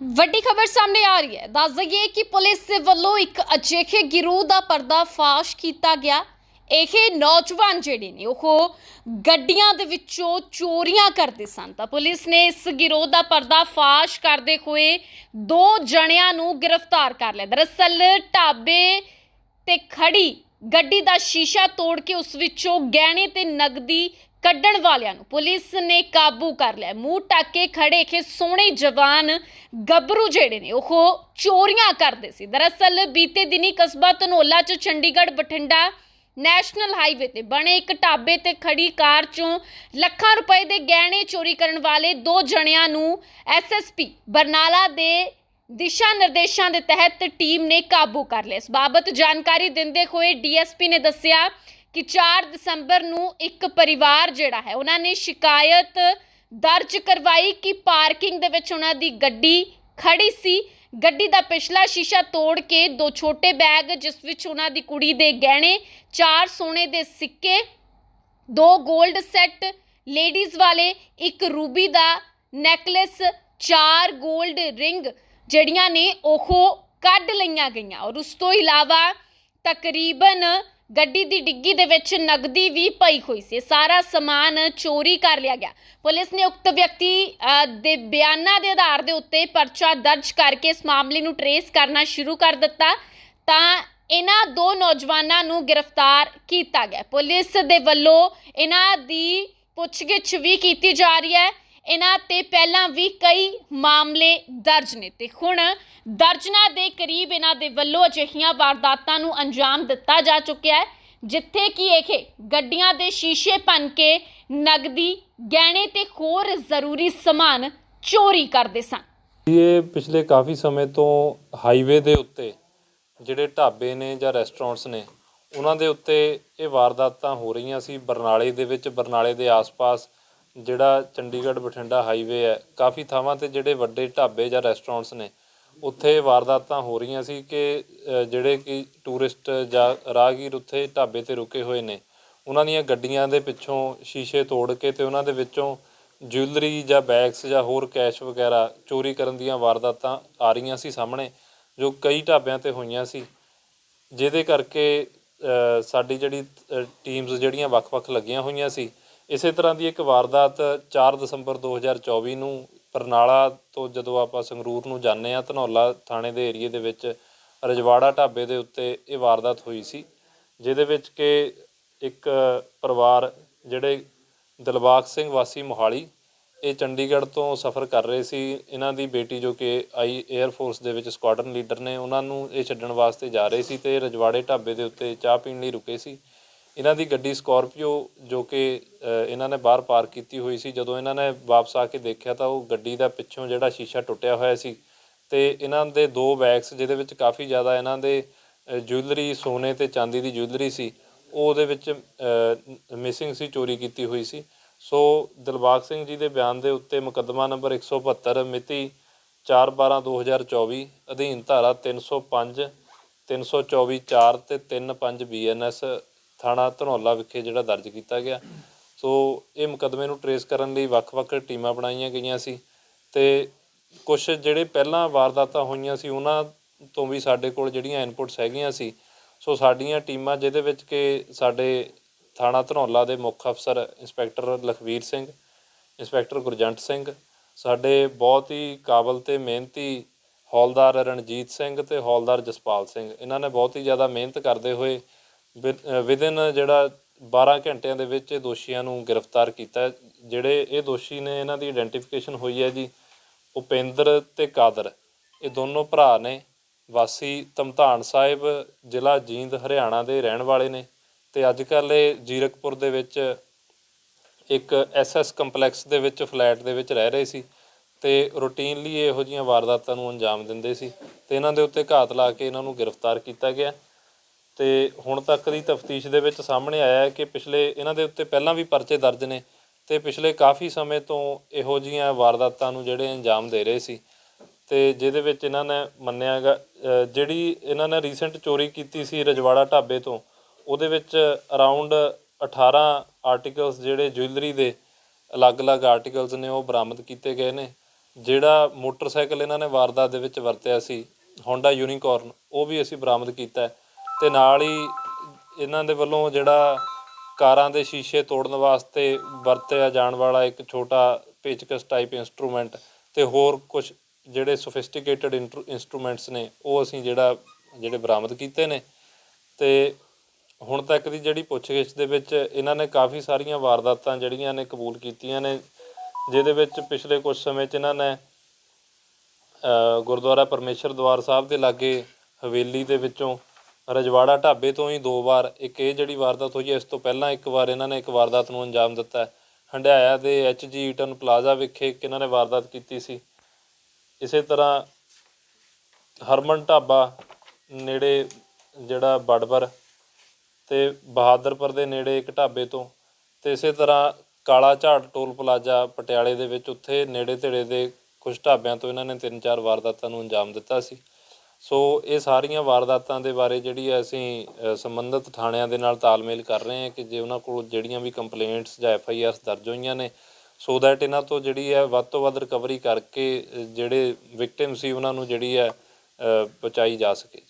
ਵੱਡੀ ਖਬਰ ਸਾਹਮਣੇ ਆ ਰਹੀ ਹੈ। ਦੱਸ ਦਈਏ ਕਿ ਪੁਲਿਸ ਦੇ ਵੱਲੋਂ ਇੱਕ ਅਜਿਹੇ ਗਿਰੋਹ ਦਾ ਪਰਦਾਫਾਸ਼ ਕੀਤਾ ਗਿਆ। ਇਹ ਨੌਜਵਾਨ ਜਿਹੜੇ ਨੇ, ਉਹ ਗੱਡੀਆਂ ਦੇ ਵਿੱਚੋਂ ਚੋਰੀਆਂ ਕਰਦੇ ਸਨ। ਤਾਂ ਪੁਲਿਸ ਨੇ ਇਸ ਗਿਰੋਹ ਦਾ ਪਰਦਾਫਾਸ਼ ਕਰਦੇ ਹੋਏ ਦੋ ਜਣਿਆਂ ਨੂੰ ਗ੍ਰਿਫਤਾਰ ਕਰ ਲਿਆ। ਦਰਅਸਲ ਢਾਬੇ ਤੇ ਖੜੀ ਗੱਡੀ ਦਾ ਸ਼ੀਸ਼ਾ ਤੋੜ ਕੇ ਉਸ ਵਿੱਚੋਂ ਗਹਿਣੇ ਤੇ ਨਗਦੀ ਕੱਢਣ ਵਾਲਿਆਂ ਨੂੰ ਪੁਲਿਸ ਨੇ ਕਾਬੂ ਕਰ ਲਿਆ। ਮੂੰਹ ਟੱਕ ਕੇ ਖੜੇ ਖੇ ਸੋਹਣੇ ਜਵਾਨ ਗੱਭਰੂ ਜਿਹੜੇ ਨੇ, ਉਹ ਚੋਰੀਆਂ ਕਰਦੇ ਸੀ। ਦਰਅਸਲ ਬੀਤੇ ਦਿਨੀ ਕਸਬਾ ਧਨੋਲਾ ਚ ਚੰਡੀਗੜ੍ਹ ਬਠਿੰਡਾ ਨੈਸ਼ਨਲ ਹਾਈਵੇ ਤੇ ਬਣੇ ਇੱਕ ਢਾਬੇ ਤੇ ਖੜੀ ਕਾਰ ਚੋਂ ਲੱਖਾਂ ਰੁਪਏ ਦੇ ਗਹਿਣੇ ਚੋਰੀ ਕਰਨ ਵਾਲੇ ਦੋ ਜਣਿਆਂ ਨੂੰ ਐਸਐਸਪੀ ਬਰਨਾਲਾ ਦੇ ਦਿਸ਼ਾ ਨਿਰਦੇਸ਼ਾਂ ਦੇ ਤਹਿਤ ਟੀਮ ਨੇ ਕਾਬੂ ਕਰ ਲਿਆ। ਇਸ ਬਾਬਤ ਜਾਣਕਾਰੀ ਦਿੰਦੇ ਹੋਏ ਡੀਐਸਪੀ ਨੇ ਦੱਸਿਆ ਕਿ 4 ਦਸੰਬਰ ਨੂੰ ਇੱਕ ਪਰਿਵਾਰ ਜਿਹੜਾ ਹੈ, ਉਹਨਾਂ ਨੇ ਸ਼ਿਕਾਇਤ ਦਰਜ ਕਰਵਾਈ ਕਿ ਪਾਰਕਿੰਗ ਦੇ ਵਿੱਚ ਉਹਨਾਂ ਦੀ ਗੱਡੀ ਖੜੀ ਸੀ। ਗੱਡੀ ਦਾ ਪਿਛਲਾ ਸ਼ੀਸ਼ਾ ਤੋੜ ਕੇ ਦੋ ਛੋਟੇ ਬੈਗ, ਜਿਸ ਵਿੱਚ ਉਹਨਾਂ ਦੀ ਕੁੜੀ ਦੇ ਗਹਿਣੇ, ਚਾਰ ਸੋਨੇ ਦੇ ਸਿੱਕੇ, ਦੋ 골ਡ ਸੈੱਟ, ਲੇਡੀਜ਼ ਵਾਲੇ, ਇੱਕ ਰੂਬੀ ਦਾ ਨੈਕਲੇਸ, ਚਾਰ 골ਡ ਰਿੰਗ ਜਿਹੜੀਆਂ ਨੇ ਉਹ ਕੱਢ ਲਈਆਂ ਗਈਆਂ। ਔਰ ਉਸ ਤੋਂ ਇਲਾਵਾ ਤਕਰੀਬਨ ਗੱਡੀ ਦੀ ਡਿੱਗੀ ਦੇ ਵਿੱਚ ਨਗਦੀ ਵੀ ਪਈ ਹੋਈ ਸੀ। ਸਾਰਾ ਸਮਾਨ ਚੋਰੀ ਕਰ ਲਿਆ ਗਿਆ। ਪੁਲਿਸ ਨੇ ਉਕਤ ਵਿਅਕਤੀ ਅ, ਦੇ ਬਿਆਨਾਂ ਦੇ ਆਧਾਰ ਦੇ ਉੱਤੇ ਪਰਚਾ ਦਰਜ ਕਰਕੇ ਇਸ ਮਾਮਲੇ ਨੂੰ ਟਰੇਸ ਕਰਨਾ ਸ਼ੁਰੂ ਕਰ ਦਿੱਤਾ। ਤਾਂ ਇਹਨਾਂ ਦੋ ਨੌਜਵਾਨਾਂ ਨੂੰ ਗ੍ਰਿਫਤਾਰ ਕੀਤਾ ਗਿਆ। ਪੁਲਿਸ ਦੇ ਵੱਲੋਂ ਇਹਨਾਂ ਦੀ ਪੁੱਛਗਿੱਛ ਵੀ ਕੀਤੀ ਜਾ ਰਹੀ ਹੈ। ਇਹਨਾਂ ਤੇ ਪਹਿਲਾਂ ਵੀ ਕਈ ਮਾਮਲੇ ਦਰਜ ਨੇ ਤੇ ਹੁਣ ਦਰਜਨਾ ਦੇ ਕਰੀਬ ਇਹਨਾਂ ਦੇ ਵੱਲੋਂ ਅਜਿਹੀਆਂ ਵਾਰਦਾਤਾਂ ਨੂੰ ਅੰਜਾਮ ਦਿੱਤਾ ਜਾ ਚੁੱਕਿਆ ਹੈ, ਜਿੱਥੇ ਕਿ ਇਹ ਗੱਡੀਆਂ ਦੇ ਸ਼ੀਸ਼ੇ ਭੰਨ ਕੇ ਨਗਦੀ, ਗਹਿਣੇ ਤੇ ਹੋਰ ਜ਼ਰੂਰੀ ਸਮਾਨ ਚੋਰੀ ਕਰਦੇ ਸਨ। ਇਹ ਪਿਛਲੇ ਕਾਫੀ ਸਮੇਂ ਤੋਂ ਹਾਈਵੇ ਦੇ ਉੱਤੇ ਜਿਹੜੇ ਢਾਬੇ ਨੇ ਜਾਂ ਰੈਸਟੋਰੈਂਟਸ ਨੇ, ਉਹਨਾਂ ਦੇ ਉੱਤੇ ਇਹ ਵਾਰਦਾਤਾਂ ਹੋ ਰਹੀਆਂ ਸੀ। ਬਰਨਾਲੇ ਦੇ ਵਿੱਚ, ਬਰਨਾਲੇ ਦੇ ਆਸ-ਪਾਸ ਜਿਹੜਾ ਚੰਡੀਗੜ੍ਹ, ਬਠਿੰਡਾ ਹਾਈਵੇ ਹੈ, ਕਾਫੀ ਥਾਵਾਂ ਤੇ ਜਿਹੜੇ ਵੱਡੇ ਢਾਬੇ ਜਾਂ ਰੈਸਟੋਰੈਂਟਸ ਨੇ, ਉੱਥੇ ਵਾਰਦਾਤਾਂ ਹੋ ਰਹੀਆਂ ਸੀ ਕਿ ਜਿਹੜੇ ਕਿ ਟੂਰਿਸਟ ਜਾਂ ਰਾਹਗੀਰ ਉੱਥੇ ਢਾਬੇ ਤੇ ਰੁਕੇ ਹੋਏ ਨੇ। ਉਹਨਾਂ ਦੀਆਂ ਗੱਡੀਆਂ ਦੇ ਪਿੱਛੋਂ ਸ਼ੀਸ਼ੇ ਤੋੜ ਕੇ ਤੇ ਉਹਨਾਂ ਦੇ ਵਿੱਚੋਂ ਜੁਐਲਰੀ ਜਾਂ ਬੈਗਸ ਜਾਂ ਹੋਰ ਕੈਸ਼ ਵਗੈਰਾ ਚੋਰੀ ਕਰਨ ਦੀਆਂ ਵਾਰਦਾਤਾਂ ਆ ਰਹੀਆਂ ਸੀ ਸਾਹਮਣੇ, ਜੋ ਕਈ ਢਾਬਿਆਂ ਤੇ ਹੋਈਆਂ ਸੀ। ਜਿਹਦੇ ਕਰਕੇ ਸਾਡੀ ਜਿਹੜੀ ਟੀਮਸ ਜਿਹੜੀਆਂ ਵੱਖ-ਵੱਖ ਲੱਗੀਆਂ ਹੋਈਆਂ ਸੀ ਇਸੇ ਤਰ੍ਹਾਂ ਦੀ ਇੱਕ ਵਾਰਦਾਤ 4 ਦਸੰਬਰ 2024 ਨੂੰ ਬਰਨਾਲਾ ਤੋਂ ਜਦੋਂ ਆਪਾਂ ਸੰਗਰੂਰ ਨੂੰ ਜਾਂਦੇ ਆ ਧਨੌਲਾ ਥਾਣੇ ਦੇ ਏਰੀਏ ਦੇ ਵਿੱਚ ਰਜਵਾੜਾ ਢਾਬੇ ਦੇ ਉੱਤੇ ਇਹ ਵਾਰਦਾਤ ਹੋਈ ਸੀ, ਜਿਹਦੇ ਵਿੱਚ ਕਿ ਇੱਕ ਪਰਿਵਾਰ ਜਿਹੜੇ ਦਿਲਬਾਗ ਸਿੰਘ ਵਾਸੀ ਮੋਹਾਲੀ, ਇਹ ਚੰਡੀਗੜ੍ਹ ਤੋਂ ਸਫ਼ਰ ਕਰ ਰਹੇ ਸੀ। ਇਹਨਾਂ ਦੀ ਬੇਟੀ ਜੋ ਕਿ ਆਈ 에ਅਰ ਫੋਰਸ ਦੇ ਵਿੱਚ ਸਕੁਆਡਰਨ ਲੀਡਰ ਨੇ, ਉਹਨਾਂ ਨੂੰ ਇਹ ਛੱਡਣ ਵਾਸਤੇ ਜਾ ਰਹੇ ਸੀ ਤੇ ਰਜਵਾੜੇ ਢਾਬੇ ਦੇ ਉੱਤੇ ਚਾਹ ਪੀਣ ਲਈ ਰੁਕੇ ਸੀ। ਇਹਨਾਂ ਦੀ ਗੱਡੀ ਸਕੋਰਪੀਓ ਜੋ ਕਿ ਇਹਨਾਂ ਨੇ ਬਾਹਰ ਪਾਰਕ ਕੀਤੀ ਹੋਈ ਸੀ, ਜਦੋਂ ਇਹਨਾਂ ਨੇ ਵਾਪਸ ਆ ਕੇ ਦੇਖਿਆ ਤਾਂ ਉਹ ਗੱਡੀ ਦਾ ਪਿੱਛੋਂ ਜਿਹੜਾ ਸ਼ੀਸ਼ਾ ਟੁੱਟਿਆ ਹੋਇਆ ਸੀ ਤੇ ਇਹਨਾਂ ਦੇ ਦੋ ਬੈਗਸ ਜਿਹਦੇ ਵਿੱਚ ਕਾਫੀ ਜ਼ਿਆਦਾ ਇਹਨਾਂ ਦੇ ਜੁਐਲਰੀ, ਸੋਨੇ ਤੇ ਚਾਂਦੀ ਦੀ ਜੁਐਲਰੀ ਸੀ ਉਹ ਉਹਦੇ ਵਿੱਚ ਮਿਸਿੰਗ ਸੀ, ਚੋਰੀ ਕੀਤੀ ਹੋਈ ਸੀ। ਸੋ ਦਿਲਬਾਗ ਸਿੰਘ ਜੀ ਦੇ ਬਿਆਨ ਦੇ ਉੱਤੇ ਮੁਕੱਦਮਾ ਨੰਬਰ 172 ਮਿਤੀ 4/12/2024 ਅਧੀਨ ਧਾਰਾ 305 324 4 ਤੇ 35 ਬੀਐਨਐਸ ਥਾਣਾ ਧਨੌਲਾ ਵਿਖੇ ਜਿਹੜਾ ਦਰਜ ਕੀਤਾ ਗਿਆ। ਸੋ ਇਹ ਮੁਕੱਦਮੇ ਨੂੰ ਟਰੇਸ ਕਰਨ ਲਈ ਵੱਖ-ਵੱਖ ਟੀਮਾਂ ਬਣਾਈਆਂ ਗਈਆਂ ਸੀ ਤੇ ਕੁਝ ਜਿਹੜੇ ਪਹਿਲਾਂ ਵਾਰਦਾਤਾਂ ਹੋਈਆਂ ਸੀ, ਉਹਨਾਂ ਤੋਂ ਵੀ ਸਾਡੇ ਕੋਲ ਜਿਹੜੀਆਂ ਇਨਪੁਟਸ ਹੈਗੀਆਂ ਸੀ, ਸੋ ਸਾਡੀਆਂ ਟੀਮਾਂ ਜਿਹਦੇ ਵਿੱਚ ਕਿ ਸਾਡੇ ਥਾਣਾ ਧਨੌਲਾ ਦੇ ਮੁੱਖ ਅਫਸਰ ਇੰਸਪੈਕਟਰ ਲਖਵੀਰ ਸਿੰਘ, ਇੰਸਪੈਕਟਰ ਗੁਰਜੰਟ ਸਿੰਘ, ਸਾਡੇ ਬਹੁਤ ਹੀ ਕਾਬਲ ਤੇ ਮਿਹਨਤੀ ਹੌਲਦਾਰ ਰਣਜੀਤ ਸਿੰਘ ਤੇ ਹੌਲਦਾਰ ਜਸਪਾਲ ਸਿੰਘ, ਇਹਨਾਂ ਨੇ ਬਹੁਤ ਹੀ ਜ਼ਿਆਦਾ ਮਿਹਨਤ ਕਰਦੇ ਹੋਏ ਵਿਦਿਨ ਜਿਹੜਾ 12 ਘੰਟਿਆਂ ਦੇ ਵਿੱਚ ਇਹ ਦੋਸ਼ੀਆਂ ਨੂੰ ਗ੍ਰਿਫਤਾਰ ਕੀਤਾ ਜਿਹੜੇ ਇਹ ਦੋਸ਼ੀ ਨੇ ਇਹਨਾਂ ਦੀ ਆਇਡੈਂਟੀਫਿਕੇਸ਼ਨ ਹੋਈ ਹੈ ਜੀ, ਉਪੇਂਦਰ ਤੇ ਕਾਦਰ। ਇਹ ਦੋਨੋਂ ਭਰਾ ਨੇ, ਵਾਸੀ ਧਮਧਾਨ ਸਾਹਿਬ, ਜ਼ਿਲ੍ਹਾ ਜੀਂਦ, ਹਰਿਆਣਾ ਦੇ ਰਹਿਣ ਵਾਲੇ ਨੇ ਤੇ ਅੱਜ ਕੱਲ੍ਹ ਇਹ ਜੀਰਕਪੁਰ ਦੇ ਵਿੱਚ ਇੱਕ ਐਸਐਸ ਕੰਪਲੈਕਸ ਦੇ ਵਿੱਚ ਫਲੈਟ ਦੇ ਵਿੱਚ ਰਹਿ ਰਹੇ ਸੀ ਤੇ ਰੂਟੀਨਲੀ ਇਹੋ ਜਿਹੀਆਂ ਵਾਰਦਾਤਾਂ ਨੂੰ ਅੰਜਾਮ ਦਿੰਦੇ ਸੀ ਤੇ ਇਹਨਾਂ ਦੇ ਉੱਤੇ ਘਾਤ ਲਾ ਕੇ ਇਹਨਾਂ ਨੂੰ ਗ੍ਰਿਫਤਾਰ ਕੀਤਾ ਗਿਆ। ਤੇ ਹੁਣ ਤੱਕ ਦੀ ਤਫਤੀਸ਼ ਦੇ ਵਿੱਚ ਸਾਹਮਣੇ ਆਇਆ ਹੈ ਕਿ ਪਿਛਲੇ ਇਹਨਾਂ ਦੇ ਉੱਤੇ ਪਹਿਲਾਂ ਵੀ ਪਰਚੇ ਦਰਜ ਨੇ ਤੇ ਪਿਛਲੇ ਕਾਫੀ ਸਮੇਂ ਤੋਂ ਇਹੋ ਜਿਹੀਆਂ ਵਾਰਦਾਤਾਂ ਨੂੰ ਜਿਹੜੇ ਅੰਜਾਮ ਦੇ ਰਹੇ ਸੀ ਤੇ ਜਿਹਦੇ ਵਿੱਚ ਇਹਨਾਂ ਨੇ ਮੰਨਿਆ ਗਾ ਜਿਹੜੀ ਇਹਨਾਂ ਨੇ ਰੀਸੈਂਟ ਚੋਰੀ ਕੀਤੀ ਸੀ ਰਜਵਾੜਾ ਢਾਬੇ ਤੋਂ, ਉਹਦੇ ਵਿੱਚ ਅਰਾਊਂਡ 18 ਆਰਟੀਕਲਸ ਜਿਹੜੇ ਜੁਐਲਰੀ ਦੇ ਅਲੱਗ-ਅਲੱਗ ਆਰਟੀਕਲਸ ਨੇ ਉਹ ਬਰਾਮਦ ਕੀਤੇ ਗਏ ਨੇ, ਜਿਹੜਾ ਮੋਟਰਸਾਈਕਲ ਇਹਨਾਂ ਨੇ ਵਾਰਦਾਤ ਦੇ ਵਿੱਚ ਵਰਤਿਆ ਸੀ, Honda ਯੂਨੀਕੋਰਨ ਉਹ ਵੀ ਅਸੀਂ ਬਰਾਮਦ ਕੀਤਾ ਹੈ। ਤੇ ਨਾਲ ਹੀ ਇਹਨਾਂ ਦੇ ਵੱਲੋਂ ਜਿਹੜਾ ਕਾਰਾਂ ਦੇ ਸ਼ੀਸ਼ੇ ਤੋੜਨ ਵਾਸਤੇ ਵਰਤਿਆ ਜਾਣ ਵਾਲਾ ਇੱਕ ਛੋਟਾ ਪੇਚਕਸ ਟਾਈਪ ਇਨਸਟਰੂਮੈਂਟ ਤੇ ਹੋਰ ਕੁਝ ਜਿਹੜੇ ਸੋਫਿਸਟੀਕੇਟਡ ਇਨਸਟਰੂਮੈਂਟਸ ਨੇ, ਉਹ ਅਸੀਂ ਜਿਹੜਾ, ਜਿਹੜੇ ਬਰਾਮਦ ਕੀਤੇ ਨੇ। ਤੇ ਹੁਣ ਤੱਕ ਦੀ ਜਿਹੜੀ ਪੁੱਛਗਿੱਛ ਦੇ ਵਿੱਚ ਇਹਨਾਂ ਨੇ ਕਾਫੀ ਸਾਰੀਆਂ ਵਾਰਦਾਤਾਂ ਜਿਹੜੀਆਂ ਨੇ ਕਬੂਲ ਕੀਤੀਆਂ ਨੇ, ਜਿਹਦੇ ਵਿੱਚ ਪਿਛਲੇ ਕੁਝ ਸਮੇਂ 'ਚ ਇਹਨਾਂ ਨੇ ਗੁਰਦੁਆਰਾ ਪਰਮੇਸ਼ਰ ਦਵਾਰ ਸਾਹਿਬ ਦੇ ਲਾਗੇ ਹਵੇਲੀ ਦੇ ਵਿੱਚੋਂ ਰਜਵਾੜਾ ਢਾਬੇ ਤੋਂ ਹੀ ਦੋ ਵਾਰ, ਇੱਕ ਇਹ ਜਿਹੜੀ ਵਾਰਦਾਤ ਹੋਈ ਹੈ, ਇਸ ਤੋਂ ਪਹਿਲਾਂ ਇੱਕ ਵਾਰ ਇਹਨਾਂ ਨੇ ਇੱਕ ਵਾਰਦਾਤ ਨੂੰ ਅੰਜਾਮ ਦਿੱਤਾ ਹੰਡਿਆਇਆ ਦੇ ਐਚਜੀ ਈਟਨ ਪਲਾਜ਼ਾ ਵਿਖੇ ਇੱਕ ਇਹਨਾਂ ਨੇ ਵਾਰਦਾਤ ਕੀਤੀ ਸੀ। ਇਸੇ ਤਰ੍ਹਾਂ ਹਰਮਨ ਢਾਬਾ ਨੇੜੇ ਜਿਹੜਾ ਬੜਬਰ ਤੇ ਬਹਾਦਰਪੁਰ ਦੇ ਨੇੜੇ ਇੱਕ ਢਾਬੇ ਤੋਂ ਤੇ ਇਸੇ ਤਰ੍ਹਾਂ ਕਾਲਾ ਝਾੜ ਟੋਲ ਪਲਾਜ਼ਾ ਪਟਿਆਲੇ ਦੇ ਵਿੱਚ ਉੱਥੇ ਨੇੜੇ ਤੇੜੇ ਦੇ ਕੁਝ ਢਾਬਿਆਂ ਤੋਂ ਇਹਨਾਂ ਨੇ ਤਿੰਨ ਚਾਰ ਵਾਰਦਾਤਾਂ ਨੂੰ ਅੰਜਾਮ ਦਿੱਤਾ ਸੀ। ਸੋ ਇਹ ਸਾਰੀਆਂ ਵਾਰਦਾਤਾਂ ਦੇ ਬਾਰੇ ਜਿਹੜੀ ਹੈ ਅਸੀਂ ਸੰਬੰਧਿਤ ਥਾਣਿਆਂ ਦੇ ਨਾਲ ਤਾਲਮੇਲ ਕਰ ਰਹੇ ਹਾਂ ਕਿ ਜੇ ਉਹਨਾਂ ਕੋਲ ਜਿਹੜੀਆਂ ਵੀ ਕੰਪਲੇਂਟਸ ਜਾਂ ਐਫ ਆਈ ਆਰਸ ਦਰਜ ਹੋਈਆਂ ਨੇ ਸੋ ਦੈਟ ਇਹਨਾਂ ਤੋਂ ਜਿਹੜੀ ਹੈ ਵੱਧ ਤੋਂ ਵੱਧ ਰਿਕਵਰੀ ਕਰਕੇ ਜਿਹੜੇ ਵਿਕਟਿਮ ਸੀ ਉਹਨਾਂ ਨੂੰ ਜਿਹੜੀ ਹੈ ਅ, ਬਚਾਈ ਜਾ ਸਕੇ।